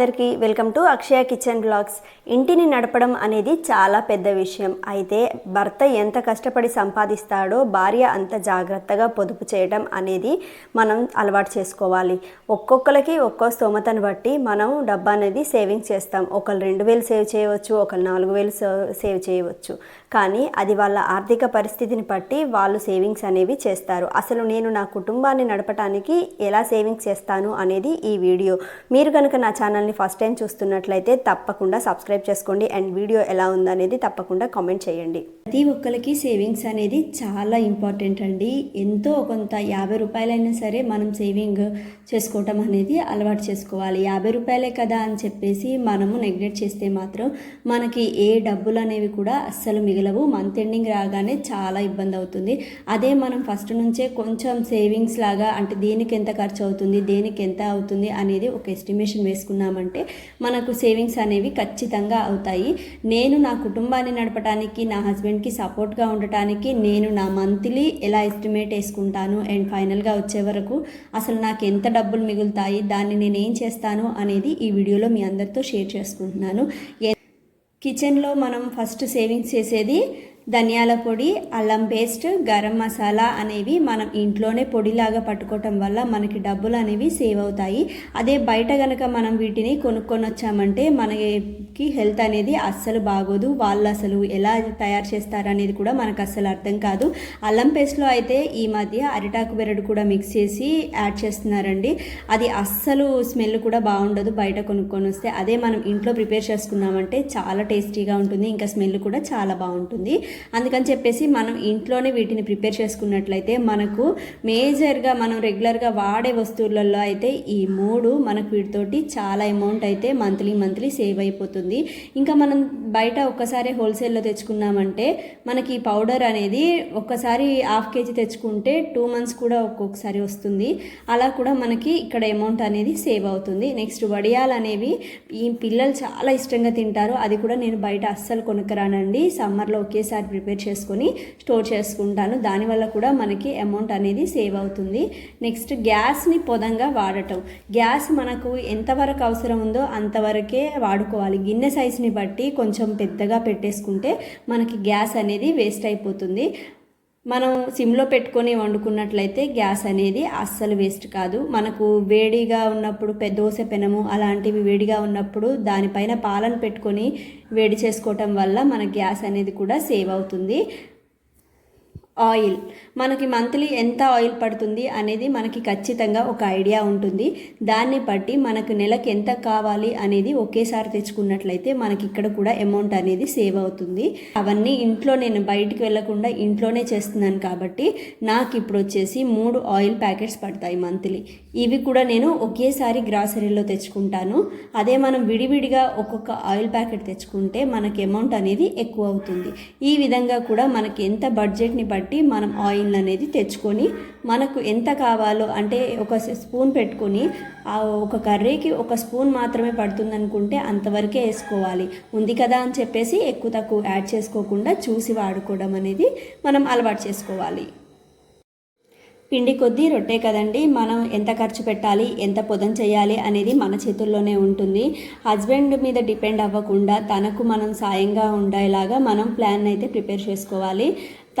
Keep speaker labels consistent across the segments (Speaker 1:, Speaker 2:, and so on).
Speaker 1: అందరికీ welcome to Akshaya kitchen blogs. ఇంటిని నడపడం అనేది చాలా పెద్ద విషయం. అయితే భర్త ఎంత కష్టపడి సంపాదిస్తాడో భార్య అంత జాగ్రత్తగా పొదుపు చేయడం అనేది మనం అలవాటు చేసుకోవాలి. ఒక్కొక్కరికి ఒక్కో స్తోమతను బట్టి మనం డబ్బా అనేది సేవింగ్ చేస్తాం. ఒకళ్ళు రెండు వేలు సేవ్ చేయవచ్చు ఒకళ్ళు నాలుగు వేలు సేవ్ చేయవచ్చు. కానీ అది వాళ్ళ ఆర్థిక పరిస్థితిని బట్టి వాళ్ళు సేవింగ్స్ అనేవి చేస్తారు. అసలు నేను నా కుటుంబాన్ని నడపడానికి ఎలా సేవింగ్స్ చేస్తాను అనేది ఈ వీడియో. మీరు కనుక నా ఛానల్ని ఫస్ట్ టైం చూస్తున్నట్లయితే తప్పకుండా సబ్స్క్రైబ్ చేసుకోండి. అండ్ వీడియో ఎలా ఉందనేది తప్పకుండా కామెంట్ చేయండి. ప్రతి ఒక్కరికి సేవింగ్స్ అనేది చాలా ఇంపార్టెంట్ అండి. ఎంతో కొంత యాభై రూపాయలైనా సరే మనం సేవింగ్ చేసుకోవటం అనేది అలవాటు చేసుకోవాలి. యాభై రూపాయలే కదా అని చెప్పేసి మనము నెగ్లెక్ట్ చేస్తే మాత్రం మనకి ఏ డబ్బులు అనేవి కూడా అస్సలు మిగలవు. మంత్ ఎండింగ్ రాగానే చాలా ఇబ్బంది అవుతుంది. అదే మనం ఫస్ట్ నుంచే కొంచెం సేవింగ్స్ లాగా అంటే దేనికి ఎంత ఖర్చు అవుతుంది దేనికి ఎంత అవుతుంది అనేది ఒక ఎస్టిమేషన్ వేసుకున్నామంటే మనకు సేవింగ్స్ అనేవి ఖచ్చితంగా అవుతాయి. నేను నా కుటుంబాన్ని నడపడానికి నా హస్బెండ్ హస్బెండ్కి సపోర్ట్గా ఉండటానికి నేను నా మంత్లీ ఎలా ఎస్టిమేట్ వేసుకుంటాను అండ్ ఫైనల్గా వచ్చే వరకు అసలు నాకు ఎంత డబ్బులు మిగులుతాయి దాన్ని నేను ఏం చేస్తాను అనేది ఈ వీడియోలో మీ అందరితో షేర్ చేసుకుంటున్నాను. కిచెన్లో మనం ఫస్ట్ సేవింగ్స్ చేసేది ధనియాల పొడి అల్లం పేస్ట్ గరం మసాలా అనేవి మనం ఇంట్లోనే పొడిలాగా పట్టుకోవటం వల్ల మనకి డబ్బులు అనేవి సేవ్ అవుతాయి. అదే బయట గనక మనం వీటిని కొనుక్కొని వచ్చామంటే మనకి హెల్త్ అనేది అస్సలు బాగోదు. వాళ్ళు అసలు ఎలా తయారు చేస్తారు అనేది కూడా మనకు అస్సలు అర్థం కాదు. అల్లం పేస్ట్లో అయితే ఈ మధ్య అరిటాకు బెరడు కూడా మిక్స్ చేసి యాడ్ చేస్తున్నారండి. అది అస్సలు స్మెల్ కూడా బాగుండదు బయట కొనుక్కొని వస్తే. అదే మనం ఇంట్లో ప్రిపేర్ చేసుకున్నామంటే చాలా టేస్టీగా ఉంటుంది. ఇంకా స్మెల్ కూడా చాలా బాగుంటుంది. అందుకని చెప్పేసి మనం ఇంట్లోనే వీటిని ప్రిపేర్ చేసుకున్నట్లయితే మనకు మేజర్గా మనం రెగ్యులర్గా వాడే వస్తువులలో అయితే ఈ మూడు మనకు వీటితోటి చాలా అమౌంట్ అయితే మంత్లీ మంత్లీ సేవ్ అయిపోతుంది. ఇంకా మనం బయట ఒక్కసారి హోల్సేల్లో తెచ్చుకున్నామంటే మనకి ఈ పౌడర్ అనేది ఒక్కసారి హాఫ్ కేజీ తెచ్చుకుంటే టూ మంత్స్ కూడా ఒక్కొక్కసారి వస్తుంది. అలా కూడా మనకి ఇక్కడ అమౌంట్ అనేది సేవ్ అవుతుంది. నెక్స్ట్ వడియాలు అనేవి ఈ పిల్లలు చాలా ఇష్టంగా తింటారు. అది కూడా నేను బయట అస్సలు కొనుక్కరానండి. సమ్మర్లో ఒకేసారి ప్రిపేర్ చేసుకొని స్టోర్ చేసుకుంటాను. దానివల్ల కూడా మనకి అమౌంట్ అనేది సేవ్ అవుతుంది. నెక్స్ట్ గ్యాస్ని పొదంగా వాడటం. గ్యాస్ మనకు ఎంతవరకు అవసరం ఉందో అంతవరకే వాడుకోవాలి. గిన్నె సైజుని బట్టి కొంచెం పెద్దగా పెట్టేసుకుంటే మనకి గ్యాస్ అనేది వేస్ట్ అయిపోతుంది. మనం సిమ్లో పెట్టుకొని వండుకున్నట్లయితే గ్యాస్ అనేది అస్సలు వేస్ట్ కాదు. మనకు వేడిగా ఉన్నప్పుడు పెద్ద దోశ పెనము అలాంటివి వేడిగా ఉన్నప్పుడు దానిపైన పాలను పెట్టుకొని వేడి చేసుకోవటం వల్ల మన గ్యాస్ అనేది కూడా సేవ్ అవుతుంది. ఆయిల్. మనకి మంత్లీ ఎంత ఆయిల్ పడుతుంది అనేది మనకి ఖచ్చితంగా ఒక ఐడియా ఉంటుంది. దాన్ని బట్టి మనకు నెలకు ఎంత కావాలి అనేది ఒకేసారి తెచ్చుకున్నట్లయితే మనకి ఇక్కడ కూడా అమౌంట్ అనేది సేవ్ అవుతుంది. అవన్నీ ఇంట్లో నేను బయటికి వెళ్ళకుండా ఇంట్లోనే చేస్తున్నాను కాబట్టి నాకు ఇప్పుడు వచ్చేసి మూడు ఆయిల్ ప్యాకెట్స్ పడతాయి మంత్లీ. ఇవి కూడా నేను ఒకేసారి గ్రాసరీలో తెచ్చుకుంటాను. అదే మనం విడివిడిగా ఒక్కొక్క ఆయిల్ ప్యాకెట్ తెచ్చుకుంటే మనకి అమౌంట్ అనేది ఎక్కువ అవుతుంది. ఈ విధంగా కూడా మనకి ఎంత బడ్జెట్ని బట్టి మనం ఆయిల్ అనేది తెచ్చుకొని మనకు ఎంత కావాలో అంటే ఒక స్పూన్ పెట్టుకొని ఆ ఒక కర్రీకి ఒక స్పూన్ మాత్రమే పడుతుంది అనుకుంటే అంతవరకే వేసుకోవాలి. ఉంది కదా అని చెప్పేసి ఎక్కువ తక్కువ యాడ్ చేసుకోకుండా చూసి వాడుకోవడం అనేది మనం అలవాటు చేసుకోవాలి. పిండి కొద్దీ రొట్టె కదండి మనం ఎంత ఖర్చు పెట్టాలి ఎంత పొదం చేయాలి అనేది మన చేతుల్లోనే ఉంటుంది. హస్బెండ్ మీద డిపెండ్ అవ్వకుండా తనకు మనం సాయంగా ఉండేలాగా మనం ప్లాన్ అయితే ప్రిపేర్ చేసుకోవాలి.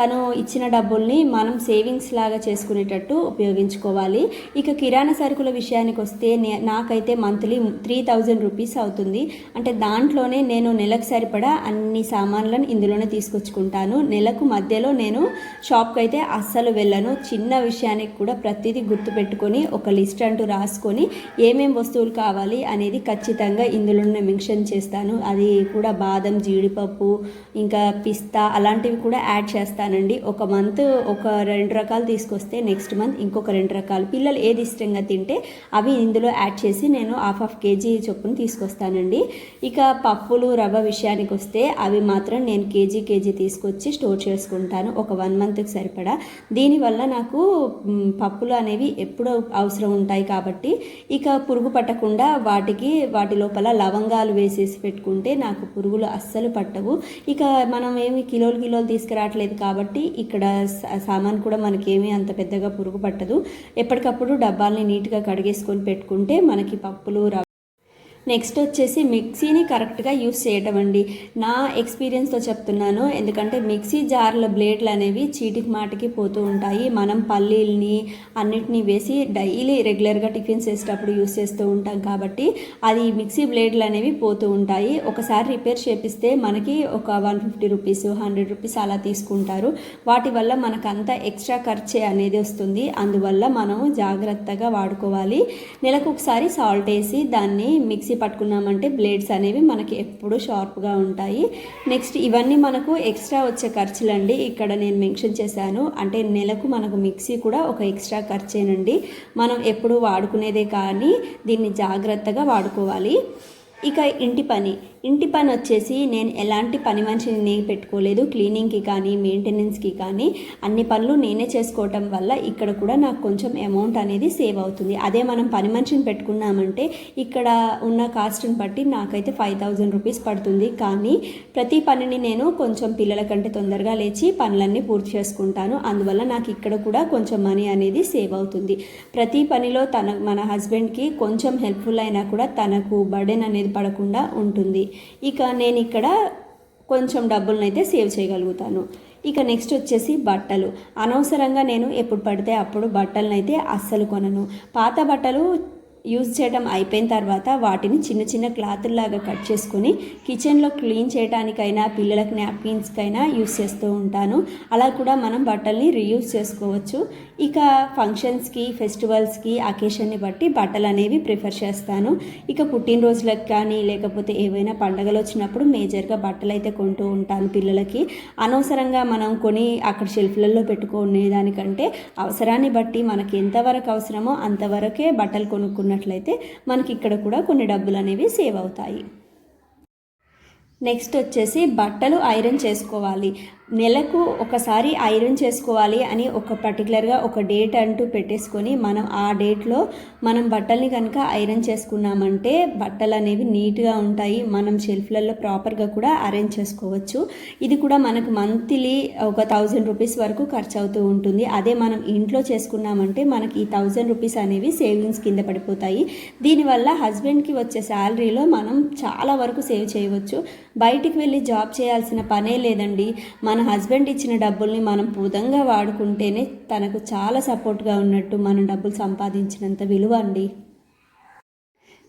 Speaker 1: తను ఇచ్చిన డబ్బుల్ని మనం సేవింగ్స్ లాగా చేసుకునేటట్టు ఉపయోగించుకోవాలి. ఇక కిరాణా సరుకుల విషయానికి వస్తే నే- నాకైతే మంత్లీ త్రీ థౌజండ్ రూపీస్ అవుతుంది. అంటే దాంట్లోనే నేను నెలకు సరిపడా అన్ని సామాన్లను ఇందులోనే తీసుకొచ్చుకుంటాను. నెలకు మధ్యలో నేను షాప్కి అయితే అస్సలు వెళ్ళను. చిన్న విషయానికి కూడా ప్రతిదీ గుర్తుపెట్టుకొని ఒక లిస్ట్ అంటూ రాసుకొని ఏమేం వస్తువులు కావాలి అనేది ఖచ్చితంగా ఇందులోనే మెన్షన్ చేస్తాను. అది కూడా బాదం జీడిపప్పు ఇంకా పిస్తా అలాంటివి కూడా యాడ్ చేస్తాను. చేస్తానండి. ఒక మంత్ ఒక రెండు రకాలు తీసుకొస్తే నెక్స్ట్ మంత్ ఇంకొక రెండు రకాలు. పిల్లలు ఏది ఇష్టంగా తింటే అవి ఇందులో యాడ్ చేసి నేను హాఫ్ హాఫ్ కేజీ చొప్పున తీసుకొస్తానండి. ఇక పప్పులు రవ్వ విషయానికి వస్తే అవి మాత్రం నేను కేజీ కేజీ తీసుకొచ్చి స్టోర్ చేసుకుంటాను. ఒక వన్ మంత్కి సరిపడా. దీనివల్ల నాకు పప్పులు అనేవి ఎప్పుడూ అవసరం ఉంటాయి కాబట్టి ఇక పురుగు పట్టకుండా వాటికి వాటి లోపల లవంగాలు వేసేసి పెట్టుకుంటే నాకు పురుగులు అస్సలు పట్టవు. ఇక మనం ఏమి కిలోలు కిలోలు తీసుకురావట్లేదు కాబట్టి కాబట్టి ఇక్కడ సా- సామాన్ కూడా మనకేమీ అంత పెద్దగా పురుగు పట్టదు. ఎప్పటికప్పుడు డబ్బాల్ని నీట్గా కడిగేసుకొని పెట్టుకుంటే మనకి పప్పులు నెక్స్ట్ వచ్చేసి మిక్సీని కరెక్ట్గా యూస్ చేయటం అండి. నా ఎక్స్పీరియన్స్తో చెప్తున్నాను. ఎందుకంటే మిక్సీ జార్ల బ్లేడ్లు అనేవి చీటికి మాటికి పోతూ ఉంటాయి. మనం పల్లీల్ని అన్నిటినీ వేసి డైలీ రెగ్యులర్గా టిఫిన్స్ చేసేటప్పుడు యూస్ చేస్తూ ఉంటాం కాబట్టి అది మిక్సీ బ్లేడ్లు అనేవి పోతూ ఉంటాయి. ఒకసారి రిపేర్ చేపిస్తే మనకి ఒక one fifty rupees hundred rupees అలా తీసుకుంటారు. వాటి వల్ల మనకంత ఎక్స్ట్రా ఖర్చే అనేది వస్తుంది. అందువల్ల మనం జాగ్రత్తగా వాడుకోవాలి. నెలకు ఒకసారి సాల్ట్ వేసి దాన్ని మిక్సీ పట్టుకున్నామంటే బ్లేడ్స్ అనేవి మనకి ఎప్పుడూ షార్ప్గా ఉంటాయి. నెక్స్ట్ ఇవన్నీ మనకు ఎక్స్ట్రా వచ్చే ఖర్చులండి. ఇక్కడ నేను మెన్షన్ చేశాను. అంటే నెలకు మనకు మిక్సీ కూడా ఒక ఎక్స్ట్రా ఖర్చేనండి. మనం ఎప్పుడు వాడుకునేదే కానీ దీన్ని జాగ్రత్తగా వాడుకోవాలి. ఇక ఇంటి పని. ఇంటి పని వచ్చేసి నేను ఎలాంటి పని మనిషిని నేను పెట్టుకోలేదు. క్లీనింగ్కి కానీ మెయింటెనెన్స్కి కానీ అన్ని పనులు నేనే చేసుకోవటం వల్ల ఇక్కడ కూడా నాకు కొంచెం అమౌంట్ అనేది సేవ్ అవుతుంది. అదే మనం పని మనిషిని పెట్టుకున్నామంటే ఇక్కడ ఉన్న కాస్ట్ని బట్టి నాకైతే ఫైవ్ థౌజండ్ రూపీస్ పడుతుంది. కానీ ప్రతి పనిని నేను కొంచెం పిల్లల కంటే తొందరగా లేచి పనులన్నీ పూర్తి చేసుకుంటాను. అందువల్ల నాకు ఇక్కడ కూడా కొంచెం మనీ అనేది సేవ్ అవుతుంది. ప్రతి పనిలో తన మన హస్బెండ్కి కొంచెం హెల్ప్ఫుల్ అయినా కూడా తనకు బర్డెన్ అనేది పడకుండా ఉంటుంది. ఇక నేను ఇక్కడ కొంచెం డబ్బులను అయితే సేవ్ చేయగలుగుతాను. ఇక నెక్స్ట్ వచ్చేసి బట్టలు. అనవసరంగా నేను ఎప్పుడు పడితే అప్పుడు బట్టలను అయితే అస్సలు కొనను. పాత బట్టలు యూజ్ చేయడం అయిపోయిన తర్వాత వాటిని చిన్న చిన్న క్లాతుల్లాగా కట్ చేసుకొని కిచెన్లో క్లీన్ చేయడానికైనా పిల్లలకు నాప్కిన్స్కైనా యూస్ చేస్తూ ఉంటాను. అలా కూడా మనం బట్టల్ని రీయూజ్ చేసుకోవచ్చు. ఇక ఫంక్షన్స్కి ఫెస్టివల్స్కి అకేషన్ని బట్టి బట్టలు అనేవి ప్రిఫర్ చేస్తాను. ఇక పుట్టినరోజులకు కానీ లేకపోతే ఏవైనా పండగలు వచ్చినప్పుడు మేజర్గా బట్టలు అయితే కొంటూ ఉంటాను పిల్లలకి. అనవసరంగా మనం కొని అక్కడ షెల్ఫ్లలో పెట్టుకునే దానికంటే అవసరాన్ని బట్టి మనకి ఎంతవరకు అవసరమో అంతవరకే బట్టలు కొనుక్కున్నట్లయితే మనకి ఇక్కడ కూడా కొన్ని డబ్బులు అనేవి సేవ్ అవుతాయి. నెక్స్ట్ వచ్చేసి బట్టలు ఐరన్ చేసుకోవాలి. నెలకు ఒకసారి ఐరన్ చేసుకోవాలి అని ఒక పర్టికులర్గా ఒక డేట్ అంటూ పెట్టేసుకొని మనం ఆ డేట్లో మనం బట్టల్ని కనుక ఐరన్ చేసుకున్నామంటే బట్టలు అనేవి నీట్గా ఉంటాయి మనం షెల్ఫ్లలో ప్రాపర్గా కూడా అరేంజ్ చేసుకోవచ్చు. ఇది కూడా మనకు మంత్లీ ఒక థౌజండ్ రూపీస్ వరకు ఖర్చు అవుతూ ఉంటుంది. అదే మనం ఇంట్లో చేసుకున్నామంటే మనకి ఈ థౌజండ్ రూపీస్ అనేవి సేవింగ్స్ కింద పడిపోతాయి. దీనివల్ల హస్బెండ్కి వచ్చే శాలరీలో మనం చాలా వరకు సేవ్ చేయవచ్చు. బయటికి వెళ్ళి జాబ్ చేయాల్సిన పనే లేదండి. మన హస్బెండ్ ఇచ్చిన డబ్బుల్ని మనం పూతంగా వాడుకుంటేనే తనకు చాలా సపోర్ట్గా ఉన్నట్టు మనం డబ్బులు సంపాదించినంత విలువ అండి.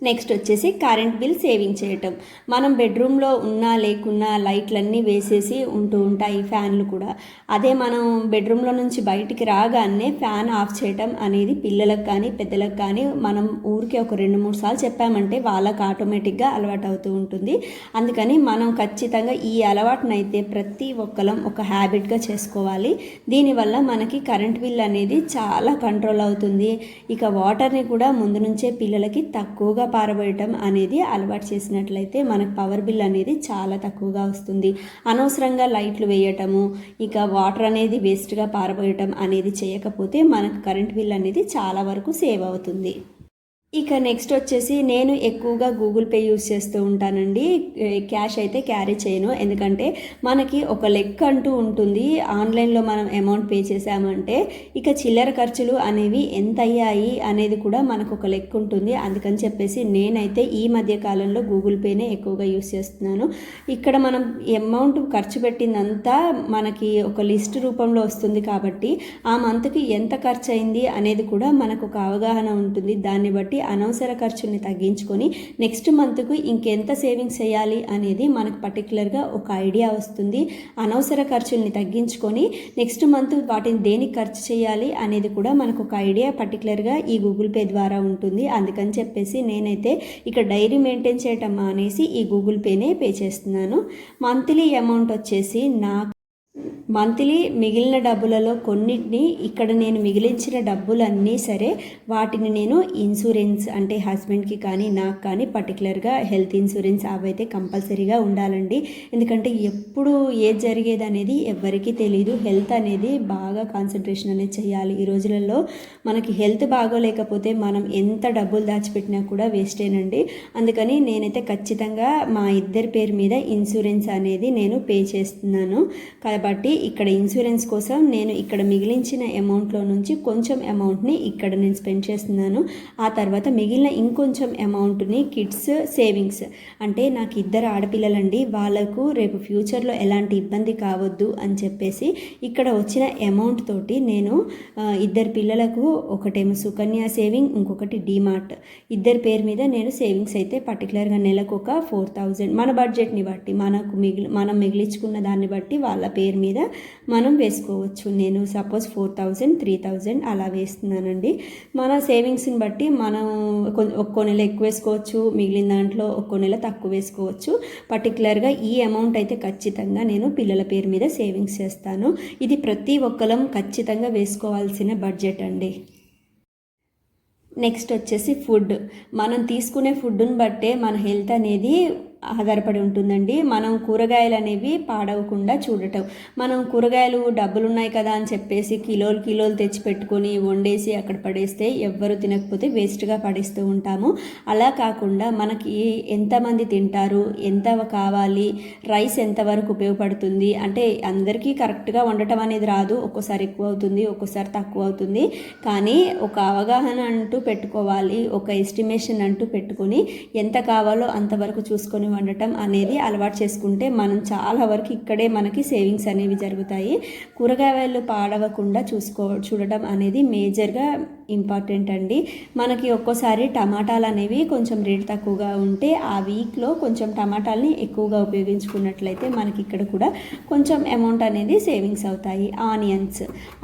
Speaker 1: నెక్స్ట్ వచ్చేసి కరెంట్ బిల్ సేవింగ్ చేయటం. మనం బెడ్రూమ్లో ఉన్నా లేకున్నా లైట్లన్నీ వేసేసి ఉంటూ ఉంటాయి ఫ్యాన్లు కూడా. అదే మనం బెడ్రూమ్లో నుంచి బయటికి రాగానే ఫ్యాన్ ఆఫ్ చేయటం అనేది పిల్లలకు కానీ పెద్దలకు కానీ మనం ఊరికి ఒక రెండు మూడు సార్లు చెప్పామంటే వాళ్ళకి ఆటోమేటిక్గా అలవాటు అవుతూ ఉంటుంది. అందుకని మనం ఖచ్చితంగా ఈ అలవాటునైతే ప్రతి ఒక్కరం ఒక హ్యాబిట్గా చేసుకోవాలి. దీనివల్ల మనకి కరెంట్ బిల్ అనేది చాలా కంట్రోల్ అవుతుంది. ఇక వాటర్ని కూడా ముందు నుంచే పిల్లలకి తక్కువగా పారబోయటం అనేది అలవాటు చేసినట్లయితే మనకు పవర్ బిల్ అనేది చాలా తక్కువగా వస్తుంది. అనవసరంగా లైట్లు వేయటము ఇక వాటర్ అనేది వేస్ట్గా పారబోయటం అనేది చేయకపోతే మనకు కరెంట్ బిల్ అనేది చాలా వరకు సేవ్ అవుతుంది. ఇక నెక్స్ట్ వచ్చేసి నేను ఎక్కువగా గూగుల్ పే యూస్ చేస్తూ ఉంటానండి. క్యాష్ అయితే క్యారీ చేయను. ఎందుకంటే మనకి ఒక లెక్క అంటూ ఉంటుంది. ఆన్లైన్లో మనం అమౌంట్ పే చేసామంటే ఇక చిల్లర ఖర్చులు అనేవి ఎంత అయ్యాయి అనేది కూడా మనకు ఒక లెక్క ఉంటుంది. అందుకని చెప్పేసి నేనైతే ఈ మధ్య కాలంలో గూగుల్ పేనే ఎక్కువగా యూస్ చేస్తున్నాను. ఇక్కడ మనం అమౌంట్ ఖర్చు పెట్టిందంతా మనకి ఒక లిస్ట్ రూపంలో వస్తుంది కాబట్టి ఆ మంత్కి ఎంత ఖర్చు అయింది అనేది కూడా మనకు ఒక అవగాహన ఉంటుంది. దాన్ని బట్టి అనవసర ఖర్చుల్ని తగ్గించుకొని నెక్స్ట్ మంత్కు ఇంకెంత సేవింగ్స్ చేయాలి అనేది మనకు పర్టికులర్గా ఒక ఐడియా వస్తుంది. అనవసర ఖర్చుల్ని తగ్గించుకొని నెక్స్ట్ మంత్ వాటిని దేనికి ఖర్చు చేయాలి అనేది కూడా మనకు ఒక ఐడియా పర్టికులర్గా ఈ గూగుల్ పే ద్వారా ఉంటుంది. అందుకని చెప్పేసి నేనైతే ఇక్కడ డైరీ మెయింటైన్ చేయటం అనేసి ఈ గూగుల్ పేనే పే చేస్తున్నాను. మంత్లీ అమౌంట్ వచ్చేసి నాకు మంత్లీ మిగిలిన డబ్బులలో కొన్నిటిని ఇక్కడ నేను మిగిలించిన డబ్బులన్నీ సరే వాటిని నేను ఇన్సూరెన్స్ అంటే హస్బెండ్కి కానీ నాకు కానీ పర్టికులర్గా హెల్త్ ఇన్సూరెన్స్ అవైతే కంపల్సరీగా ఉండాలండి. ఎందుకంటే ఎప్పుడు ఏది జరిగేది అనేది ఎవరికీ తెలియదు హెల్త్ అనేది బాగా కాన్సన్ట్రేషన్ అనేది చేయాలి. ఈ రోజులలో మనకి హెల్త్ బాగోలేకపోతే మనం ఎంత డబ్బులు దాచిపెట్టినా కూడా వేస్టేనండి. అందుకని నేనైతే ఖచ్చితంగా మా ఇద్దరి పేరు మీద ఇన్సూరెన్స్ అనేది నేను పే చేస్తున్నాను. బట్టి ఇక్కడ ఇన్సూరెన్స్ కోసం నేను ఇక్కడ మిగిలించిన అమౌంట్లో నుంచి కొంచెం అమౌంట్ని ఇక్కడ నేను స్పెండ్ చేస్తున్నాను. ఆ తర్వాత మిగిలిన ఇంకొంచెం అమౌంట్ని కిడ్స్ సేవింగ్స్ అంటే నాకు ఇద్దరు ఆడపిల్లలండి వాళ్ళకు రేపు ఫ్యూచర్లో ఎలాంటి ఇబ్బంది కావద్దు అని చెప్పేసి ఇక్కడ వచ్చిన అమౌంట్ తోటి నేను ఇద్దరు పిల్లలకు ఒకటేమో సుకన్య సేవింగ్ ఇంకొకటి డీమార్ట్. ఇద్దరి పేరు మీద నేను సేవింగ్స్ అయితే పర్టికులర్గా నెలకు ఒక ఫోర్ థౌజండ్ మన బడ్జెట్ని బట్టి మనకు మిగిలి మనం మిగిలించుకున్న దాన్ని బట్టి వాళ్ళ పేరు మీద మనం వేసుకోవచ్చు. నేను suppose four thousand three thousand అలా వేస్తున్నానండి. మన సేవింగ్స్ని బట్టి మనం ఒక్కో నెల ఎక్కువ వేసుకోవచ్చు మిగిలిన దాంట్లో ఒక్కో నెల తక్కువ వేసుకోవచ్చు. పర్టికులర్గా ఈ అమౌంట్ అయితే ఖచ్చితంగా నేను పిల్లల పేరు మీద సేవింగ్స్ చేస్తాను. ఇది ప్రతి ఒక్కరం ఖచ్చితంగా వేసుకోవాల్సిన బడ్జెట్ అండి. నెక్స్ట్ వచ్చేసి ఫుడ్ మనం తీసుకునే ఫుడ్ని బట్టే మన హెల్త్ అనేది ఆధారపడి ఉంటుందండి. మనం కూరగాయలు అనేవి పాడవకుండా చూడటం. మనం కూరగాయలు డబ్బులు ఉన్నాయి కదా అని చెప్పేసి కిలోలు కిలోలు తెచ్చి పెట్టుకొని వండేసి అక్కడ పడేస్తే ఎవ్వరు తినకపోతే వేస్ట్గా పడేస్తూ ఉంటాము. అలా కాకుండా మనకి ఎంతమంది తింటారు? ఎంత కావాలి? రైస్ ఎంతవరకు ఉపయోగపడుతుంది? అంటే అందరికీ కరెక్ట్గా వండటం అనేది రాదు. ఒక్కోసారి ఎక్కువ అవుతుంది ఒక్కోసారి తక్కువ అవుతుంది. కానీ ఒక అవగాహన అంటూ పెట్టుకోవాలి ఒక ఎస్టిమేషన్ అంటూ పెట్టుకొని ఎంత కావాలో అంతవరకు చూసుకొని వండటం అనేది అలవాటు చేసుకుంటే మనం చాలా వరకు ఇక్కడే మనకి సేవింగ్స్ అనేవి జరుగుతాయి. కూరగాయలు పాడవకుండా చూసుకో చూడటం అనేది మేజర్గా ఇంపార్టెంట్ అండి. మనకి ఒక్కోసారి టమాటాలు అనేవి కొంచెం రేట్ తక్కువగా ఉంటే ఆ వీక్లో కొంచెం టమాటాలని ఎక్కువగా ఉపయోగించుకున్నట్లయితే మనకి ఇక్కడ కూడా కొంచెం అమౌంట్ అనేది సేవింగ్స్ అవుతాయి. ఆనియన్స్.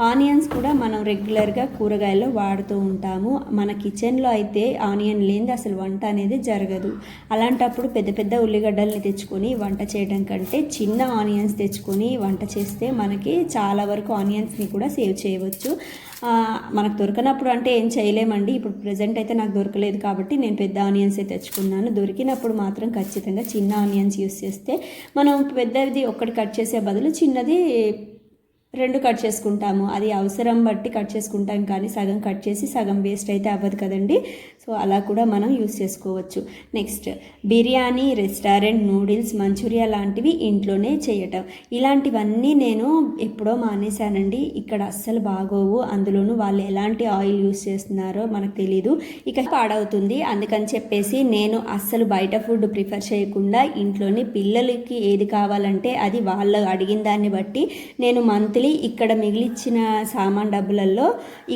Speaker 1: ఆనియన్స్ కూడా మనం రెగ్యులర్గా కూరగాయల్లో వాడుతూ ఉంటాము. మన కిచెన్లో అయితే ఆనియన్ లేనిది అసలు వంట అనేది జరగదు. అలాంటప్పుడు పెద్ద పెద్ద ఉల్లిగడ్డల్ని తెచ్చుకొని వంట చేయడం కంటే చిన్న ఆనియన్స్ తెచ్చుకొని వంట చేస్తే మనకి చాలా వరకు ఆనియన్స్ని కూడా సేవ్ చేయవచ్చు. మనకు దొరకనప్పుడు అంటే ఏం చేయలేమండి. ఇప్పుడు ప్రజెంట్ అయితే నాకు దొరకలేదు కాబట్టి నేను పెద్ద ఆనియన్సే తెచ్చుకున్నాను. దొరికినప్పుడు మాత్రం ఖచ్చితంగా చిన్న ఆనియన్స్ యూస్ చేస్తే మనం పెద్దది ఒక్కటి కట్ చేసే బదులు చిన్నది రెండు కట్ చేసుకుంటాము. అది అవసరం బట్టి కట్ చేసుకుంటాం కానీ సగం కట్ చేసి సగం వేస్ట్ అయితే అవ్వదు కదండి. సో అలా కూడా మనం యూస్ చేసుకోవచ్చు. Next biryani restaurant noodles Manchurian లాంటివి ఇంట్లోనే చేయటం. ఇలాంటివన్నీ నేను ఎప్పుడో మానేశానండి. ఇక్కడ అస్సలు బాగోవు. అందులోనూ వాళ్ళు ఎలాంటి ఆయిల్ యూస్ చేస్తున్నారో మనకు తెలీదు. ఇక పాడవుతుంది. అందుకని చెప్పేసి నేను అస్సలు బయట ఫుడ్ ప్రిఫర్ చేయకుండా ఇంట్లోనే పిల్లలకి ఏది కావాలంటే అది వాళ్ళు అడిగిన దాన్ని బట్టి నేను మంత్లీ ఇక్కడ మిగిలిచ్చిన సామాన్ డబ్బులలో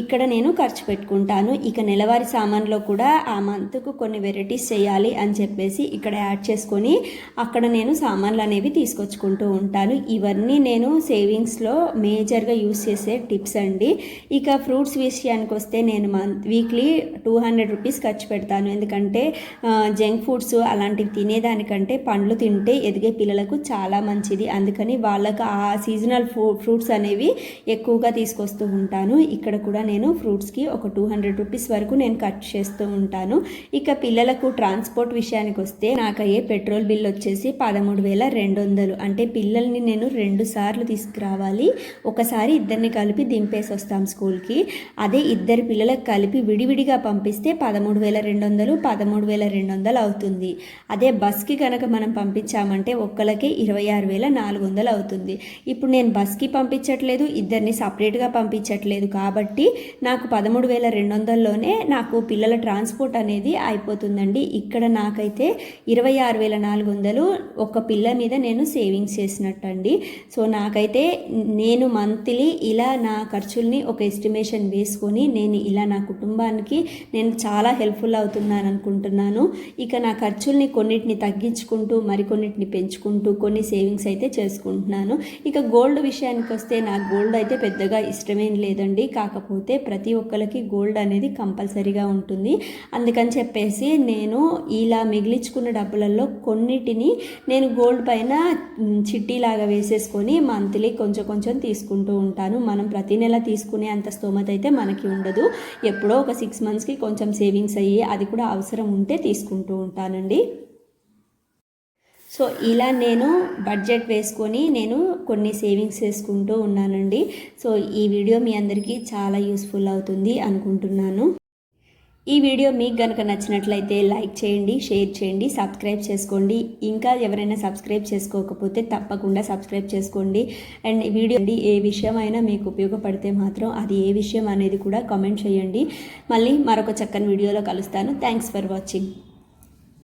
Speaker 1: ఇక్కడ నేను ఖర్చు పెట్టుకుంటాను. ఇక నెలవారి సామాన్లో కూడా ఆ మంత్కు కొన్ని వెరైటీస్ చేయాలి అని చెప్పేసి ఇక్కడ యాడ్ చేసుకొని అక్కడ నేను సామాన్లు అనేవి తీసుకొచ్చుకుంటూ ఉంటాను. ఇవన్నీ నేను సేవింగ్స్లో మేజర్గా యూస్ చేసే టిప్స్ అండి. ఇక ఫ్రూట్స్ విషయానికి వస్తే నేను month weekly two hundred rupees ఖర్చు పెడతాను. ఎందుకంటే జంక్ ఫుడ్స్ అలాంటివి తినేదానికంటే పండ్లు తింటే ఎదిగే పిల్లలకు చాలా మంచిది. అందుకని వాళ్ళకు ఆ సీజనల్ ఫ్రూ ఫ్రూట్స్ అనేవి ఎక్కువగా తీసుకొస్తూ ఉంటాను. ఇక్కడ కూడా నేను ఫ్రూట్స్కి ఒక టూ హండ్రెడ్ రూపీస్ వరకు నేను ఖర్చు చేస్తూ ఉంటాను. ఇక పిల్లలకు ట్రాన్స్పోర్ట్ విషయానికి వస్తే నాకు పెట్రోల్ బిల్ వచ్చేసి పదమూడు వేల రెండు వందలు. అంటే పిల్లల్ని నేను రెండు సార్లు తీసుకురావాలి. ఒకసారి ఇద్దరిని కలిపి దింపేసి వస్తాం స్కూల్కి. అదే ఇద్దరు పిల్లలకు కలిపి విడివిడిగా పంపిస్తే పదమూడు వేల రెండు వందలు పదమూడు వేల రెండు వందలు అవుతుంది. అదే బస్కి కనుక మనం పంపించామంటే ఒక్కలకే ఇరవై ఆరు వేల నాలుగు వందలు అవుతుంది. ఇప్పుడు నేను బస్కి పంపించట్లేదు ఇద్దరిని సపరేట్గా పంపించట్లేదు. కాబట్టి నాకు పదమూడు వేల రెండు వందల్లోనే నాకు పిల్లల ట్రాన్స్పోర్ట్ అనేది అయిపోతుందండి. ఇక్కడ నాకైతే ఇరవై ఆరు వేల నాలుగు వందలు ఒక పిల్ల మీద నేను సేవింగ్స్ చేసినట్టండి. సో నాకైతే నేను మంత్లీ ఇలా నా ఖర్చుల్ని ఒక ఎస్టిమేషన్ వేసుకొని నేను ఇలా నా కుటుంబానికి నేను చాలా హెల్ప్ఫుల్ అవుతున్నాను అనుకుంటున్నాను. ఇక నా ఖర్చుల్ని కొన్నిటిని తగ్గించుకుంటూ మరికొన్నిటిని పెంచుకుంటూ కొన్ని సేవింగ్స్ అయితే చేసుకుంటున్నాను. ఇక గోల్డ్ విషయానికి వస్తే నాకు గోల్డ్ అయితే పెద్దగా ఇష్టమేం లేదండి. కాకపోతే ప్రతి ఒక్కరికి గోల్డ్ అనేది కంపల్సరీగా ఉంటుంది. అందుకని చెప్పేసి నేను ఇలా మిగిలించుకున్న డబ్బులలో కొన్నిటిని నేను గోల్డ్ పైన చిట్టీలాగా వేసేసుకొని మంత్లీ కొంచెం కొంచెం తీసుకుంటూ ఉంటాను. మనం ప్రతి నెల తీసుకునే అంత స్తోమత అయితే మనకి ఉండదు. ఎప్పుడో ఒక సిక్స్ మంత్స్కి కొంచెం సేవింగ్స్ అయ్యి అది కూడా అవసరం ఉంటే తీసుకుంటూ ఉంటానండి. సో ఇలా నేను బడ్జెట్ వేసుకొని నేను కొన్ని సేవింగ్స్ చేసుకుంటూ ఉన్నానండి. సో ఈ వీడియో మీ అందరికీ చాలా యూస్ఫుల్ అవుతుంది అనుకుంటున్నాను. ఈ వీడియో మీకు కనుక నచ్చినట్లయితే లైక్ చేయండి షేర్ చేయండి సబ్స్క్రైబ్ చేసుకోండి. ఇంకా ఎవరైనా సబ్స్క్రైబ్ చేసుకోకపోతే తప్పకుండా సబ్స్క్రైబ్ చేసుకోండి. అండ్ వీడియో ఏ విషయం అయినా మీకు ఉపయోగపడితే మాత్రం అది ఏ విషయం అనేది కూడా కామెంట్ చేయండి. మళ్ళీ మరొక చక్కని వీడియోలో కలుస్తాను. Thanks for watching.